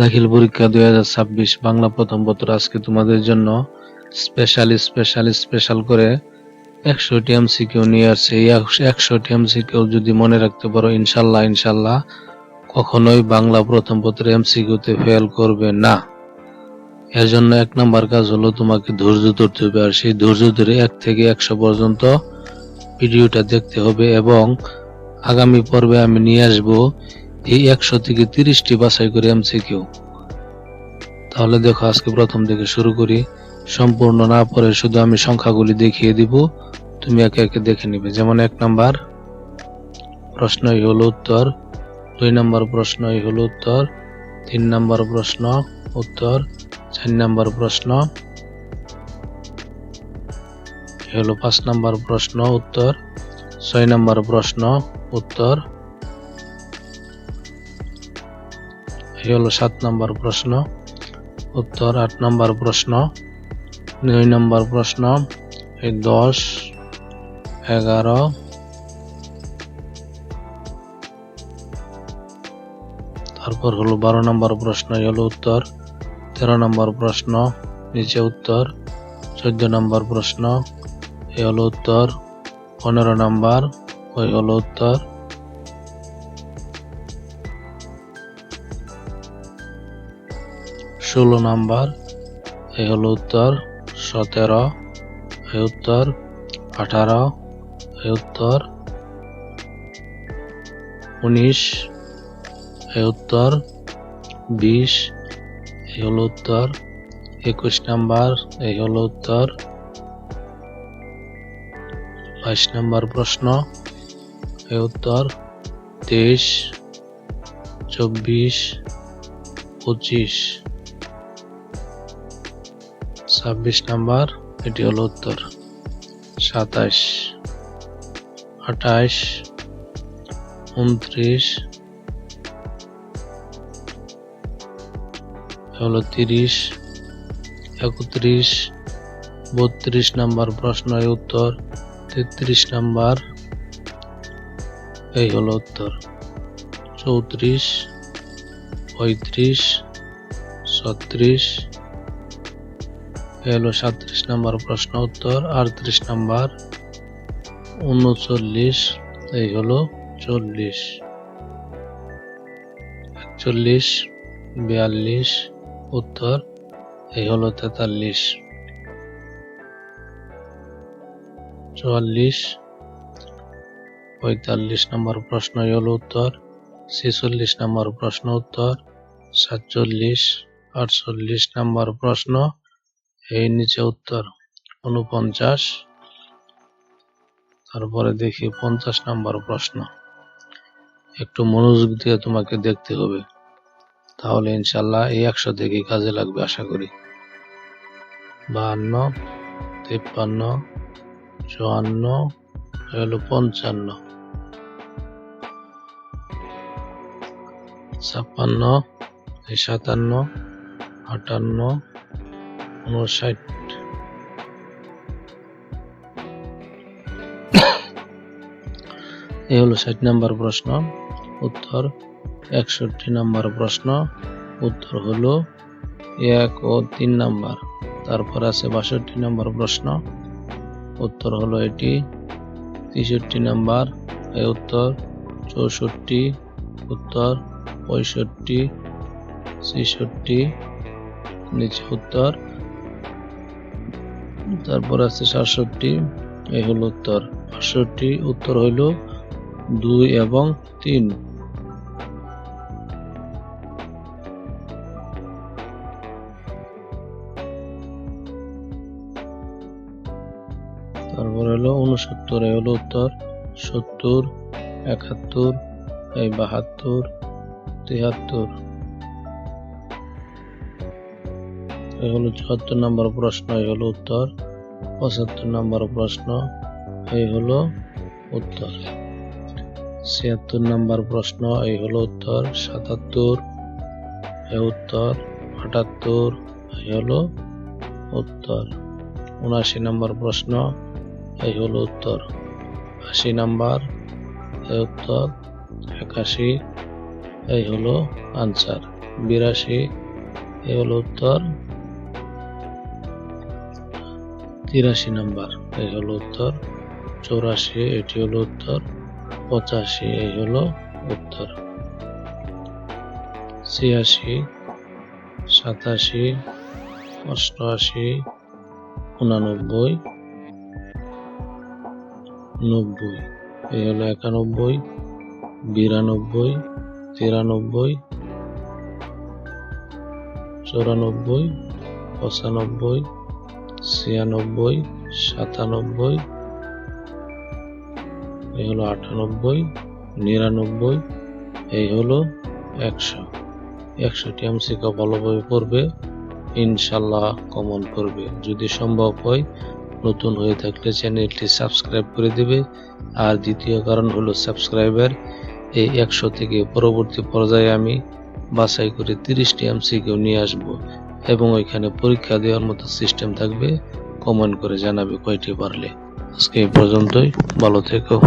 দাখিল পরীক্ষা দুই হাজার ছাব্বিশ, বাংলা প্রথম পত্র আজকে তোমাদের জন্য। স্পেশাল স্পেশাল স্পেশাল করে একশোটি এমসিকিউ নিয়ে আসছে। এই একশোটি এমসিকিউ যদি মনে রাখতে পারো, ইনশাল্লাহ ইনশাল্লাহ কখনোই বাংলা প্রথম পত্র পত্রে এমসিকিউতে ফেল করবে না। এর জন্য এক নাম্বার কাজ হলো তোমাকে ধৈর্য ধরতে হবে, আর সেই ধৈর্য ধরে এক থেকে একশো পর্যন্ত ভিডিওটা দেখতে হবে এবং আগামী পর্বে আমি নিয়ে আসব এই একশো থেকে তিরিশটি বাছাই করে এমসিকিউ তাহলে দেখো, আজকে প্রথম থেকে শুরু করি। সম্পূর্ণ না পড়ে শুধু আমি সংখ্যাগুলি দেখিয়ে দিব। তুমি একে একে দেখে নিবে। যেমন এক নাম্বার, প্রশ্নই হলো উত্তর। দুই নাম্বার প্রশ্নই হলো উত্তর। তিন নাম্বার প্রশ্ন, উত্তর। চার নাম্বার প্রশ্ন হলো পাঁচ নাম্বার প্রশ্ন, উত্তর। ছয় নাম্বার প্রশ্ন, উত্তর। এই হলো সাত নাম্বার প্রশ্ন, উত্তর আট নাম্বার প্রশ্ন, নয় নাম্বার প্রশ্ন, এই দশ, এগারো, তারপর হলো বারো নম্বর প্রশ্ন হলো উত্তর, তেরো নম্বর প্রশ্ন, নিচে উত্তর, চোদ্দ নম্বর প্রশ্ন, এই হলো উত্তর, পনেরো নম্বর, ওই হলো উত্তর ষোলো নাম্বার এই হলো উত্তর, সতেরো এই উত্তর, আঠারো এই উত্তর, উনিশ এই উত্তর, বিশ এই হলো উত্তর, একুশ নাম্বার এই হলো উত্তর, বাইশ নাম্বার প্রশ্ন এই উত্তর, তেইশ, চব্বিশ, পঁচিশ। ছাব্বিশ নাম্বার, এটি হলো উত্তর। সাতাশ আঠাশ উনত্রিশ হলো তিরিশ, একত্রিশ, বত্রিশ নাম্বার প্রশ্নের উত্তর। তেত্রিশ নাম্বার, এই হলো উত্তর। চৌত্রিশ, পঁয়ত্রিশ, ছত্রিশ এই হলো সাত্রিশ নাম্বার প্রশ্ন উত্তর, আটত্রিশ নাম্বার উনচল্লিশ, এই হলো চল্লিশ। একচল্লিশ, বিয়াল্লিশ, উত্তর, এই হলো তেতাল্লিশ। চুয়াল্লিশ, পঁয়তাল্লিশ নম্বর প্রশ্ন হলো উত্তর, ছেচল্লিশ নম্বর প্রশ্ন উত্তর, সাতচল্লিশ, আটচল্লিশ নম্বর প্রশ্ন এই নিচে উত্তর উনপঞ্চাশ তারপরে দেখি পঞ্চাশ নম্বর প্রশ্ন। একটু মনোযোগ দিয়ে তোমাকে দেখতে হবে। তাহলে ইনশাল্লাহ এই একশো থেকে কাজে লাগবে, আশা করি। বাহান্ন, তিপ্পান্ন, চুয়ান্ন হলো পঞ্চান্ন। ছাপ্পান্ন সাতান্ন, আটান্ন উনষাট এই হলো ষাট নম্বর প্রশ্ন। উত্তর, একষট্টি নম্বর প্রশ্ন। উত্তর হলো এক ও তিন নাম্বার। তারপর আছে বাষট্টি নম্বর প্রশ্ন। উত্তর হলো এটি তেষট্টি নাম্বার। এই উত্তর চৌষট্টি, উত্তর পঁয়ষট্টি, ছেষট্টি, নিচে উত্তর তারপর আছে সাতষট্টি এই হলো উত্তর। আটষট্টি উত্তর হইল দুই এবং তিন। তারপর হলো উনসত্তর এই হলো উত্তর। সত্তর, একাত্তর, এই বাহাত্তর তিয়াত্তর এই হলো চুয়াত্তর নম্বর প্রশ্ন, এই হলো উত্তর। পঁচাত্তর নম্বর প্রশ্ন, এই হলো উত্তর। ছিয়াত্তর নম্বর প্রশ্ন, এই হলো উত্তর। সাতাত্তর এই উত্তর। আটাত্তর এই হলো উত্তর। উনআশি নম্বর প্রশ্ন, এই হলো উত্তর। আশি নাম্বার এই উত্তর। একাশি, এই হলো আনসার। বিরাশি, এ হলো উত্তর। তিরাশি নাম্বার, এই হলো উত্তর। চৌরাশি, এটি হলো উত্তর। পঁচাশি, এই হলো উত্তর। ছিয়াশি, সাতাশি, অষ্টআশি, উনানব্বই, নব্বই, এই হলো একানব্বই, বিরানব্বই, তিরানব্বই, চৌরানব্বই, পঁচানব্বই ছিয়ানব্বই, সাতানব্বই, এই হলো আটানব্বই, নিরানব্বই, এই হলো একশো। একশোটি এমসিকে ভালোভাবে পড়বে, ইনশাল্লাহ কমন করবে যদি সম্ভব হয়, নতুন হয়ে থাকলে চ্যানেলটি সাবস্ক্রাইব করে দিবে। আর দ্বিতীয় কারণ হলো সাবস্ক্রাইবার। এই একশো থেকে পরবর্তী পর্যায়ে আমি বাছাই করে তিরিশটি এমসিকেও নিয়ে আসব। এবং ওইখানে পরীক্ষা দেওয়ার মতো সিস্টেম থাকবে। কমেন্ট করে জানাবে কয়টি পারলে। আজকে এই পর্যন্তই। ভালো থেকো।